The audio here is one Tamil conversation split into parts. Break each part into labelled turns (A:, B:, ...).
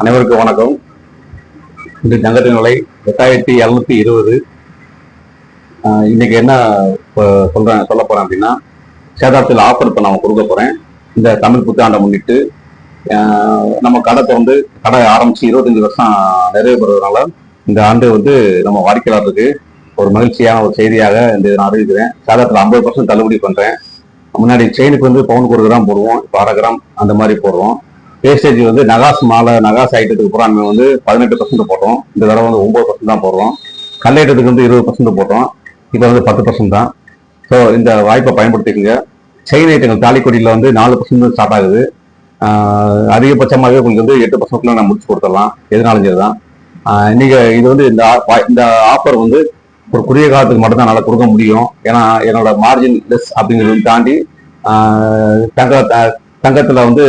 A: அனைவருக்கும் வணக்கம். இந்த தங்கத்தின் விலை எட்டாயிரத்தி எழுநூத்தி இருபது. இன்னைக்கு என்ன சொல்றேன் சொல்ல போறேன் அப்படின்னா சேதாரத்தில் ஆஃபர் இப்போ நான் கொடுக்க போறேன். இந்த தமிழ் புத்தாண்டை முன்னிட்டு நம்ம கடை திறந்து கடை ஆரம்பிச்சு இருபத்தஞ்சு வருஷம் நிறைவு பெறுவதனால இந்த ஆண்டு வந்து நம்ம வாடிக்கையாளருக்கு ஒரு மகிழ்ச்சியான ஒரு செய்தியாக இந்த நான் அறிவிக்கிறேன். சேதாரத்தில் ஐம்பது பர்சன்ட் தள்ளுபடி பண்றேன். முன்னாடி செயினுக்கு வந்து பவுனுக்கு ஒரு கிராம் போடுவோம் இப்போ அரை கிராம் அந்த மாதிரி போடுறோம் வேஸ்டேஜ் வந்து நகாஸ் மாலை நகாஸ் ஐட்டத்துக்கு பூரா வந்து பதினெட்டு பர்சன்ட் போட்டோம். இந்த தடவை வந்து ஒம்பது பர்சன்ட் தான் போடுறோம். கல்லைட்டத்துக்கு வந்து இருபது பர்சன்ட் போட்டோம். இப்போ வந்து பத்து பர்சன்ட் தான். ஸோ இந்த வாய்ப்பை பயன்படுத்திக்கங்க. செயின் ஐட்டங்கள் தாலிக்கொடியில் வந்து நாலு பர்சன்ட் ஸ்டார்ட் ஆகுது. அதிகபட்சமாகவே உங்களுக்கு வந்து எட்டு பர்சன்ட்ல நான் முடிச்சு கொடுத்துடலாம். எதுனாலும் சரி தான் இன்னைக்கு இது வந்து இந்த இந்த ஆஃபர் வந்து ஒரு குறுகிய காலத்துக்கு மட்டும் தான் என்னால் கொடுக்க முடியும். ஏன்னா என்னோட மார்ஜின் லெஸ் அப்படிங்கிறது தாண்டி தங்க த- தங்கத்தில் வந்து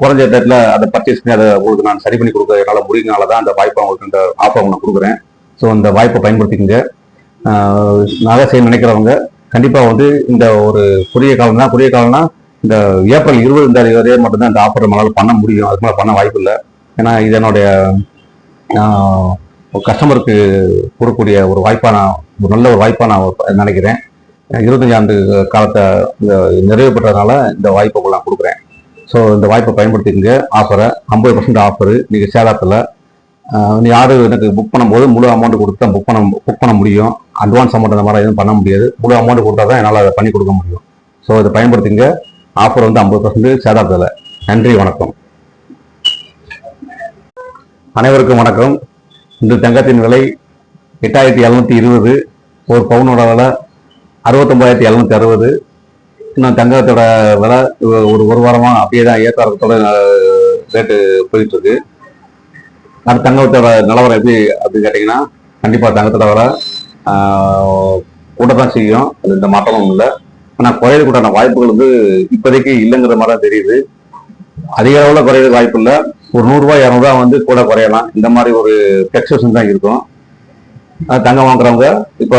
A: குறைஞ்ச ரேட்ல அதை பர்ச்சேஸ் பண்ணி அதை உங்களுக்கு நான் சரி பண்ணி கொடுக்க என்னால் முடியுங்கனால தான் அந்த வாய்ப்பை உங்களுக்கு இந்த ஆஃபர் நான் கொடுக்குறேன். ஸோ அந்த வாய்ப்பை பயன்படுத்திக்கங்க. நகை செய்ய நினைக்கிறவங்க கண்டிப்பா வந்து இந்த ஒரு குறுகிய காலம் தான் குறுகிய காலம்னா இந்த ஏப்ரல் இருபது தேதி வரையே மட்டும்தான் இந்த ஆஃபர் நம்மளால் பண்ண முடியும். அதுக்கு மேலே பண்ண வாய்ப்பு இல்லை. ஏன்னா இது என்னுடைய கஸ்டமருக்கு கொடுக்கக்கூடிய ஒரு வாய்ப்பாக நான் ஒரு நல்ல ஒரு வாய்ப்பாக நான் நினைக்கிறேன். இருபத்தஞ்சாண்டு காலத்தை இந்த நிறைவு பெற்றதுனால இந்த வாய்ப்பை நான் கொடுக்குறேன். ஸோ இந்த வாய்ப்பை பயன்படுத்திக்கங்க. ஆஃபரை ஐம்பது பர்சன்ட் ஆஃபரு நீங்கள் சேலத்தில் நீ ஆர்டர் எனக்கு புக் பண்ணும்போது முழு அமௌண்ட் கொடுத்து தான் புக் பண்ண புக் பண்ண முடியும். அட்வான்ஸ் அமௌண்ட் அந்த மாதிரி எதுவும் பண்ண முடியாது. முழு அமௌண்ட் கொடுத்தா தான் என்னால் அதை பண்ணி கொடுக்க முடியும். ஸோ இதை பயன்படுத்திங்க ஆஃபர் வந்து ஐம்பது பர்சன்ட் சேதாரத்தில் நன்றி வணக்கம். அனைவருக்கும் வணக்கம். இந்த தங்கத்தின் விலை எட்டாயிரத்தி எழுநூத்தி இருபது ஒரு பவுனோட விலை அறுபத்தொம்பதாயிரத்தி எழுநூற்றி அறுபது. இன்னும் தங்கத்தோட விலை ஒரு ஒரு வாரமாக அப்படியே தான் ஏற்காரத்தோட ரேட்டு போயிட்டு இருக்கு அது தங்கத்தோட நிலவரம் எப்படி அப்படின்னு கேட்டிங்கன்னா கண்டிப்பாக தங்கத்தோட விலை கூட தான் செய்யும். அது இந்த மாற்றமும் இல்லை. ஆனால் குறையதுக்குண்டான வாய்ப்புகள் வந்து இப்போதைக்கு இல்லைங்கிற மாதிரி தான் தெரியுது. அதிக அளவில் குறையிறது வாய்ப்பு இல்லை. ஒரு நூறுரூவா இரநூறுவா வந்து கூட குறையலாம். இந்த மாதிரி ஒரு ஃபிளக்சுவேஷன் தான் இருக்கும். தங்கம் வாங்குறவங்க இப்போ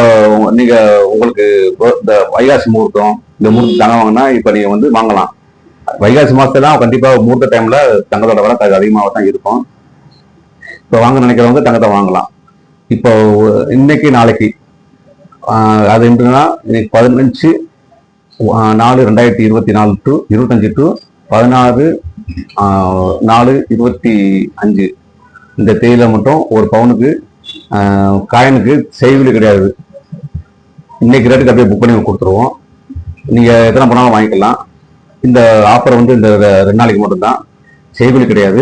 A: நீங்க உங்களுக்கு இந்த வைகாசி முகூர்த்தம் இந்த முகூர்த்தம் தங்கம் வாங்கினா இப்போ நீங்க வந்து வாங்கலாம். வைகாசி மாசத்துல கண்டிப்பா முகூர்த்த டைம்ல தங்கத்தோட விலை அதிகமாக தான் இருக்கும். இப்போ வாங்க நினைக்கிறவங்க தங்கத்தை வாங்கலாம். இப்போ இன்னைக்கு நாளைக்கு. அது என்னன்னா இன்னைக்கு பதினஞ்சு நாலு ரெண்டாயிரத்தி இருபத்தி நாலு டு இருபத்தஞ்சு டு பதினாறு நாலு இருபத்தி அஞ்சு. இந்த தேதியில மட்டும் ஒரு பவுனுக்கு காயினுக்கு செய்கூலி கிடையாது. இன்னைக்கு ரேட்டுக்கு அப்படியே புக் பண்ணி கொடுத்துருவோம். நீங்கள் எத்தனை பண்ணாலும் வாங்கிக்கலாம். இந்த ஆஃபர் வந்து இந்த ரெ- ரெண்டு நாளைக்கு மட்டும்தான். செய்கூலி கிடையாது.